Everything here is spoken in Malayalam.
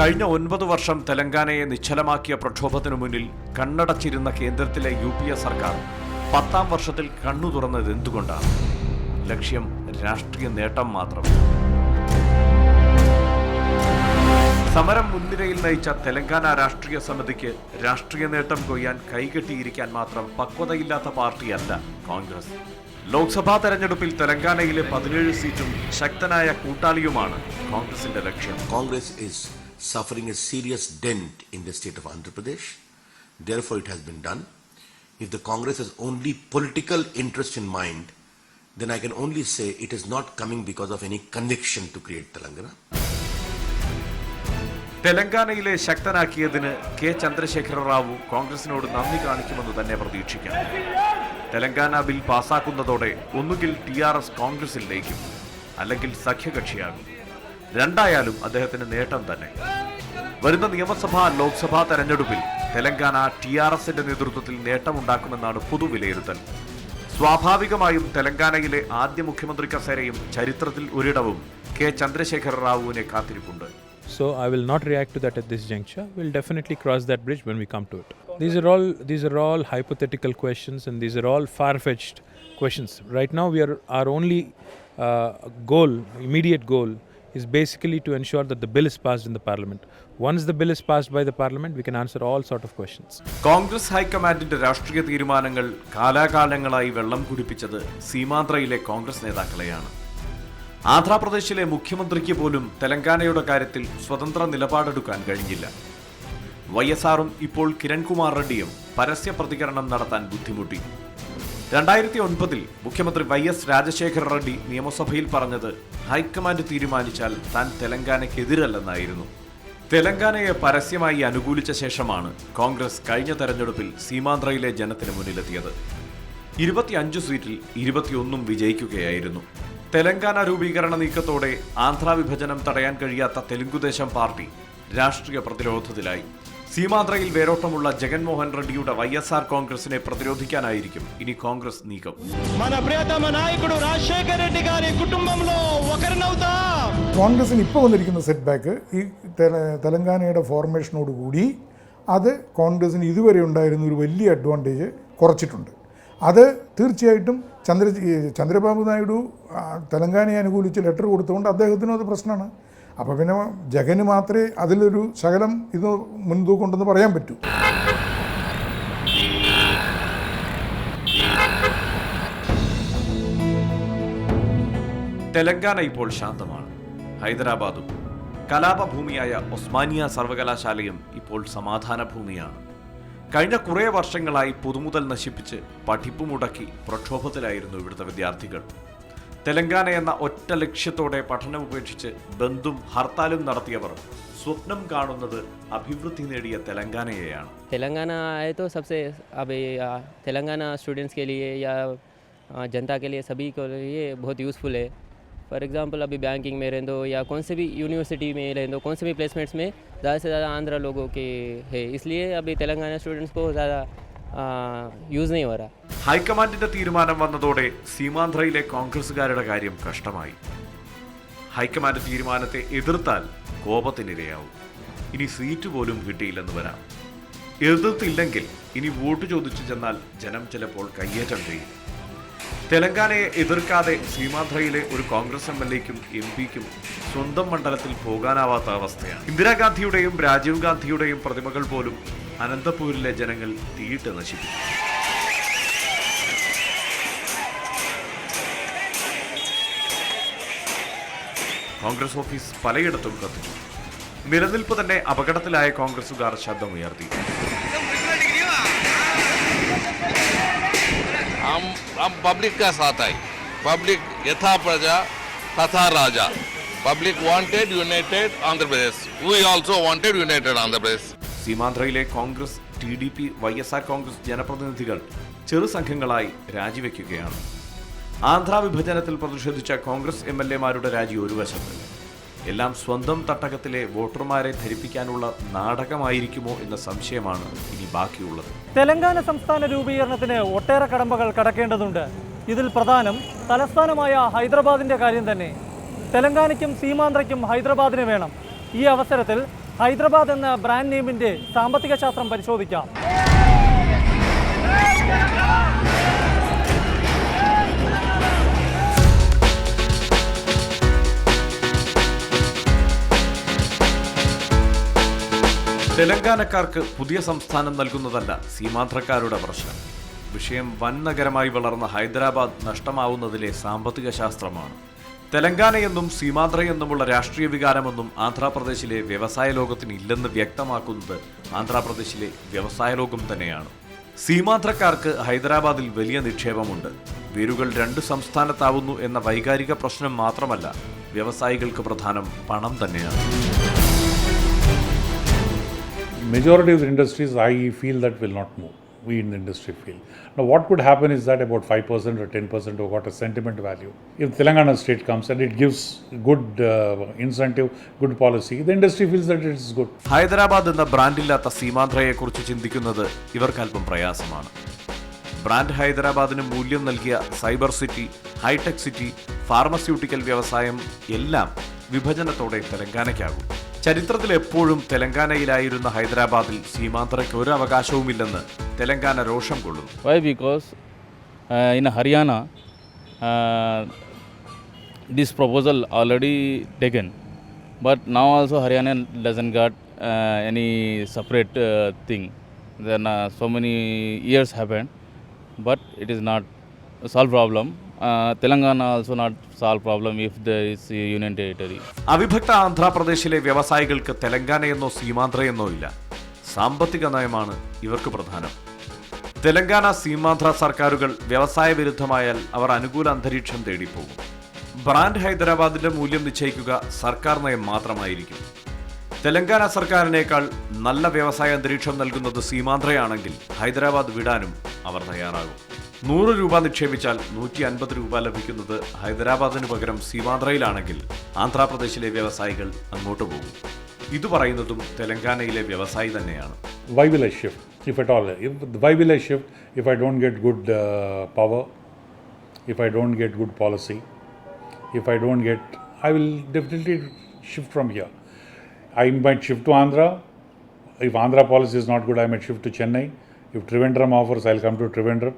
കഴിഞ്ഞ ഒൻപത് വർഷം തെലങ്കാനയെ നിശ്ചലമാക്കിയ പ്രക്ഷോഭത്തിനു മുന്നിൽ കണ്ണടച്ചിരുന്ന കേന്ദ്രത്തിലെ യു പി എ സർക്കാർ പത്താം വർഷത്തിൽ കണ്ണു തുറന്നത് എന്തുകൊണ്ടാണ്? ലക്ഷ്യം രാഷ്ട്രീയ നേട്ടം മാത്രം. സമരം മുൻനിരയിൽ നയിച്ച തെലങ്കാന രാഷ്ട്രീയ സമിതിക്ക് രാഷ്ട്രീയ നേട്ടം കൊയ്യാൻ കൈകെട്ടിയിരിക്കാൻ മാത്രം പക്വതയില്ലാത്ത പാർട്ടിയല്ല കോൺഗ്രസ്. ലോക്സഭാ തെരഞ്ഞെടുപ്പിൽ തെലങ്കാനയിലെ പതിനേഴ് സീറ്റും ശക്തനായ കൂട്ടാളിയുമാണ് കോൺഗ്രസിന്റെ ലക്ഷ്യം. Congress is suffering a serious dent in the state of Andhra Pradesh. Therefore, it has been done. If the Congress has only political interest in mind, then I can only say it is not coming because of any conviction to create Telangana. തെലങ്കാനയിലെ ശക്തനാക്കിയതിന് കെ ചന്ദ്രശേഖര റാവു കോൺഗ്രസിനോട് നന്ദി കാണിക്കുമെന്ന് തന്നെ പ്രതീക്ഷിക്കാം തെലങ്കാന ബിൽ പാസാക്കുന്നതോടെ ഒന്നുകിൽ ടി ആർ എസ് കോൺഗ്രസിൽ ലയിക്കും അല്ലെങ്കിൽ സഖ്യകക്ഷിയാകും രണ്ടായാലും അദ്ദേഹത്തിന് നേട്ടം തന്നെ. വരുന്ന നിയമസഭാ ലോക്സഭാ തെരഞ്ഞെടുപ്പിൽ തെലങ്കാന ടി ആർ എസിന്റെ നേതൃത്വത്തിൽ നേട്ടമുണ്ടാക്കുമെന്നാണ് പൊതുവിലയിരുത്തൽ. സ്വാഭാവികമായും തെലങ്കാനയിലെ ആദ്യ മുഖ്യമന്ത്രി കസേരയും ചരിത്രത്തിൽ ഒരിടവും കെ ചന്ദ്രശേഖർ റാവുവിനെ കാത്തിരിപ്പുണ്ട്. So I will not react to that at this junction will definitely cross that bridge when we come to it these are all these are all hypothetical questions and these are all far fetched questions right now we are are only goal immediate goal is basically to ensure that the bill is passed in the parliament. Once the bill is passed by the parliament, we can answer all sort of questions. Congress ഹൈക്കമാൻഡിന്റെ രാഷ്ട്രീയ തീരുമാനങ്ങൾ കാലാകാലങ്ങളായി വെള്ളം കുടിപ്പിച്ചത് സീമാന്ധ്രയിലെ കോൺഗ്രസ് നേതാക്കളെയാണ് ആന്ധ്രാപ്രദേശിലെ മുഖ്യമന്ത്രിക്ക് പോലും തെലങ്കാനയുടെ കാര്യത്തിൽ സ്വതന്ത്ര നിലപാടെടുക്കാൻ കഴിഞ്ഞില്ല വൈ എസ് ആറും ഇപ്പോൾ കിരൺകുമാർ റെഡ്ഡിയും പരസ്യ പ്രതികരണം നടത്താൻ ബുദ്ധിമുട്ടി രണ്ടായിരത്തി ഒൻപതിൽ മുഖ്യമന്ത്രി വൈ എസ് രാജശേഖര റെഡ്ഡി നിയമസഭയിൽ പറഞ്ഞത് ഹൈക്കമാൻഡ് തീരുമാനിച്ചാൽ താൻ തെലങ്കാനയ്ക്കെതിരല്ലെന്നായിരുന്നു. തെലങ്കാനയെ പരസ്യമായി അനുകൂലിച്ച ശേഷമാണ് കോൺഗ്രസ് കഴിഞ്ഞ തെരഞ്ഞെടുപ്പിൽ സീമാന്ധ്രയിലെ ജനത്തിന് മുന്നിലെത്തിയത്. ഇരുപത്തിയഞ്ച് സീറ്റിൽ ഇരുപത്തിയൊന്നും വിജയിക്കുകയായിരുന്നു. തെലങ്കാന രൂപീകരണ നീക്കത്തോടെ ആന്ധ്ര വിഭജനം തടയാൻ കഴിയാത്ത തെലുങ്കുദേശം പാർട്ടി രാഷ്ട്രീയ പ്രതിരോധത്തിലായി. സീമാന്ധ്രയിൽ വേരോട്ടമുള്ള ജഗൻമോഹൻ റെഡ്ഡിയുടെ വൈ എസ് ആർ കോൺഗ്രസിനെ പ്രതിരോധിക്കാനായിരിക്കും ഇനി കോൺഗ്രസ് നീക്കം మన ప్రియతమ నాయకుడు రాజశేఖర రెడ్డి గారి కుటుంబంలో ఒకరినవుతా കോൺഗ്രസിന് ഇപ്പോൾ വന്നിരിക്കുന്ന സെറ്റ് ബാക്ക് ഈ തെല- തെലങ്കാനയുടെ ഫോർമേഷനോടുകൂടി അത് കോൺഗ്രസിന് ഇതുവരെ ഉണ്ടായിരുന്ന ഒരു വലിയ അഡ്വാൻറ്റേജ് കുറച്ചിട്ടുണ്ട് അത് തീർച്ചയായിട്ടും ചന്ദ്ര ചന്ദ്രബാബു നായിഡു ആ, തെലങ്കാനയെ അനുകൂലിച്ച് ലെറ്റർ കൊടുത്തുകൊണ്ട് അദ്ദേഹത്തിനും അത് പ്രശ്നമാണ് അപ്പോൾ പിന്നെ ജഗന് മാത്രമേ അതിലൊരു ശകലം ഇത് മുൻതൂക്കുണ്ടെന്ന് പറയാൻ പറ്റൂ. തെലങ്കാന ഇപ്പോൾ ശാന്തമാണ്. ഹൈദരാബാദും കലാപഭൂമിയായ ഒസ്മാനിയ സർവകലാശാലയും ഇപ്പോൾ സമാധാന ഭൂമിയാണ് കഴിഞ്ഞ കുറേ വർഷങ്ങളായി പുതുമുതൽ നശിപ്പിച്ച് പഠിപ്പ് മുടക്കി പ്രക്ഷോഭത്തിലായിരുന്നു ഇവിടുത്തെ വിദ്യാർത്ഥികൾ. തെലങ്കാന എന്ന ഒറ്റ ലക്ഷ്യത്തോടെ പഠനം ഉപേക്ഷിച്ച് ബന്ധും ഹർത്താലും നടത്തിയവർ സ്വപ്നം കാണുന്നത് അഭിവൃദ്ധി നേടിയ തെലങ്കാനയെയാണ് तेलंगाना आए तो सबसे अब ये, आ, तेलंगाना स्टूडेंट्स के लिए या आ, जनता के लिए सभी को लिए बहुत यूज़फुल है फॉर एग्जांपल अभी बैंकिंग में रहें दो या कौन से भी यूनिवर्सिटी में रहें दो कौन से भी प्लेसमेंट्स में ज़्यादा से ज़्यादा आंध्रा लोगों के है इसलिए अभी तेलंगाना स्टूडेंट्स को ज़्यादा യൂസ് ചെയ്യും വരാ ഹൈക്കമാൻഡിന്റെ തീരുമാനം വന്നതോടെ സീമാന്ധ്രയിലെ കോൺഗ്രസുകാരുടെ കാര്യം കഷ്ടമായി. ഹൈക്കമാൻഡ് തീരുമാനത്തെ എതിർത്താൽ കോപത്തിനിരയാവും. ഇനി സീറ്റ് പോലും കിട്ടിയില്ലെന്ന് വരാം. എതിർത്തില്ലെങ്കിൽ ഇനി വോട്ട് ചോദിച്ചു ചെന്നാൽ ജനം ചിലപ്പോൾ കയ്യേറ്റം ചെയ്യും. തെലങ്കാനയെ എതിർക്കാതെ സീമാന്ധ്രയിലെ ഒരു കോൺഗ്രസ് എം എൽ എക്കും എം പിക്കും സ്വന്തം മണ്ഡലത്തിൽ പോകാനാവാത്ത അവസ്ഥയാണ്. ഇന്ദിരാഗാന്ധിയുടെയും രാജീവ് ഗാന്ധിയുടെയും പ്രതിമകൾ പോലും അനന്തപൂരിലെ ജനങ്ങൾ തീയിട്ട് നശിപ്പിച്ചു കോൺഗ്രസ് ഓഫീസ് പലയിടത്തും കത്തിച്ചു നിലനിൽപ്പ് തന്നെ അപകടത്തിലായ കോൺഗ്രസുകാർ ശബ്ദമുയർത്തി हम हम पब्लिक का साथ आई पब्लिक यथा प्रजा तथा राजा public wanted united Andhra Pradesh we also wanted united Andhra Pradesh സീമാന്ധ്രയിലെ Congress T D P Y S R Congress ജനപ്രതിനിധികൾ ചെറു സംഘങ്ങളായി രാജിവെക്കുകയാണ്. ആന്ധ്ര വിഭജനത്തിൽ പ്രതിഷേധിച്ച കോൺഗ്രസ് എം എൽ എമാരുടെ രാജി ഒരു വശത്ത്. എല്ലാം സ്വന്തം തട്ടകത്തിലെ വോട്ടർമാരെ ധരിപ്പിക്കാനുള്ള നാടകമായിരിക്കുമോ എന്ന സംശയമാണ് ഇനി ബാക്കിയുള്ളത്. തെലങ്കാന സംസ്ഥാന രൂപീകരണത്തിന് ഒട്ടേറെ കടമ്പകൾ കടക്കേണ്ടതുണ്ട്. ഇതിൽ പ്രധാനം തലസ്ഥാനമായ ഹൈദരാബാദിന്റെ കാര്യം തന്നെ. തെലങ്കാനയ്ക്കും സീമാന്ധ്രയ്ക്കും ഹൈദരാബാദിന് വേണം. ഈ അവസരത്തിൽ ഹൈദരാബാദ് എന്ന ബ്രാൻഡ് നെയിമിന്റെ സാമ്പത്തിക ശാസ്ത്രം പരിശോധിക്കാം. തെലങ്കാനക്കാർക്ക് പുതിയ സംസ്ഥാനം നൽകുന്നതല്ല സീമാന്ത്രക്കാരുടെ പ്രശ്നം. വിഷയം വൻ നഗരമായി വളർന്ന ഹൈദരാബാദ് നഷ്ടമാവുന്നതിലെ സാമ്പത്തിക ശാസ്ത്രമാണ്. തെലങ്കാനയെന്നും സീമാന്ധ്രയെന്നുമുള്ള രാഷ്ട്രീയ വികാരമൊന്നും ആന്ധ്രാപ്രദേശിലെ വ്യവസായ ലോകത്തിന് ഇല്ലെന്ന് വ്യക്തമാക്കുന്നത് ആന്ധ്രാപ്രദേശിലെ വ്യവസായ ലോകം തന്നെയാണ്. സീമാന്ധ്രക്കാർക്ക് ഹൈദരാബാദിൽ വലിയ നിക്ഷേപമുണ്ട്. വേരുകൾ രണ്ട് സംസ്ഥാനത്താവുന്നു എന്ന വൈകാരിക പ്രശ്നം മാത്രമല്ല വ്യവസായികൾക്ക് പ്രധാനം പണം തന്നെയാണ്. Majority of industries I feel that will not move. We in the industry feel. Now, what could happen is that about 5% or 10% of what a sentiment value. If Telangana state comes and it gives good uh, incentive, good policy, the industry feels that it is good. Hyderabad എന്ന ബ്രാൻഡില്ലാത്ത സീമാന്ത്രയെക്കുറിച്ച് ചിന്തിക്കുന്നത് ഇവർക്കല്പം പ്രയാസമാണ് ബ്രാൻഡ് ഹൈദരാബാദിന് മൂല്യം നൽകിയ cyber city hitech city pharmaceutical വ്യവസായം എല്ലാം വിഭജനത്തോടെ തെലങ്കാനയ്ക്കാകും ചരിത്രത്തിൽ എപ്പോഴും തെലങ്കാനയിലായിരുന്ന ഹൈദരാബാദിൽ സീമാന്തരയ്ക്ക് ഒരു അവകാശവുമില്ലെന്ന് തെലങ്കാന രോഷം കൊള്ളുന്നു. Why because in Haryana this proposal already taken but now also Haryana doesn't got any separate thing so many years happen but it is not solve problem but it not solve problem if there is union territory. അവിഭക്ത ആന്ധ്രാപ്രദേശിലെ വ്യവസായികൾക്ക് തെലങ്കാനയെന്നോ സീമാന്ധ്രയെന്നോ ഇല്ല. സാമ്പത്തിക നയമാണ് ഇവർക്ക് പ്രധാനം. തെലങ്കാന സീമാന്ധ്ര സർക്കാരുകൾ വ്യവസായ വിരുദ്ധമായാൽ അവർ അനുകൂല അന്തരീക്ഷം തേടിപ്പോകും. ബ്രാൻഡ് ഹൈദരാബാദിന്റെ മൂല്യം നിശ്ചയിക്കുക സർക്കാർ നയം മാത്രമായിരിക്കും. തെലങ്കാന സർക്കാരിനേക്കാൾ നല്ല വ്യവസായ അന്തരീക്ഷം നൽകുന്നത് സീമാന്ധ്രയാണെങ്കിൽ ഹൈദരാബാദ് വിടാനും അവർ തയ്യാറാകും. നൂറ് രൂപ നിക്ഷേപിച്ചാൽ നൂറ്റി അൻപത് രൂപ ലഭിക്കുന്നത് ഹൈദരാബാദിന് പകരം സീമാന്ധ്രയിലാണെങ്കിൽ ആന്ധ്രാപ്രദേശിലെ വ്യവസായികൾ അങ്ങോട്ട് പോകും. ഇത് പറയുന്നതും തെലങ്കാനയിലെ വ്യവസായി തന്നെയാണ്. I might shift to Andhra if Andhra policy is not good I might shift to Chennai if Trivandrum offers I come to Trivandrum